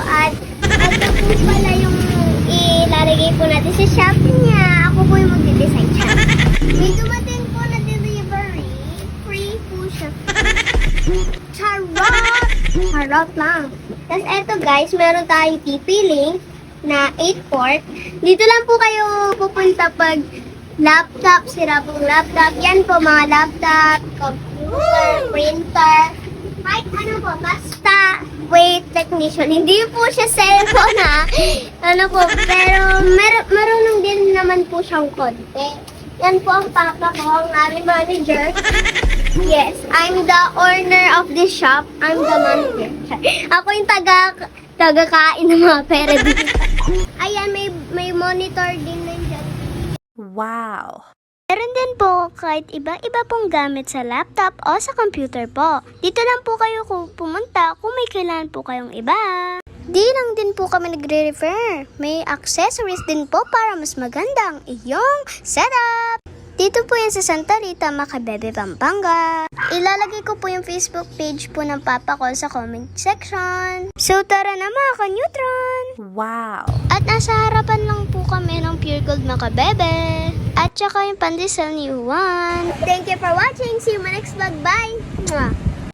at ito po pala yung ilalagay po natin sa shop niya. Ako po yung magde-design siya. May dumating po na delivery. Free po siya. Charot! Charot lang. Tapos eto guys, meron tayong tipiling na 8 port. Dito lang po kayo pupunta pag laptop, sira pong laptop. Yan po mga laptop, computer, printer, kahit ano po, basta wait technician. Hindi po siya cellphone ha. Ano po, pero mer marunong din naman po siyang konti. Yan po ang papa ko, ang aming manager. Yes, I'm the owner of this shop. I'm the manager. Ako yung taga taga-kain ng mga pera dito. Ayan, may may monitor din nandiyan. Wow. Meron din po kahit iba-iba pong gamit sa laptop o sa computer po. Dito lang po kayo kung pumunta kung may kailangan po kayong iba. Di lang din po kami nagre-refer. May accessories din po para mas magandang iyong setup. Dito po yan sa Santa Rita, Macabebe, Pampanga. Ilalagay ko po yung Facebook page po ng papa ko sa comment section. So tara na mga ka-neutron! Wow. At nasa harapan lang po kami ng Pure Gold Makabebe. At saka yung pandesal ni Juan. Thank you for watching. See you in my next vlog. Bye! Mwah.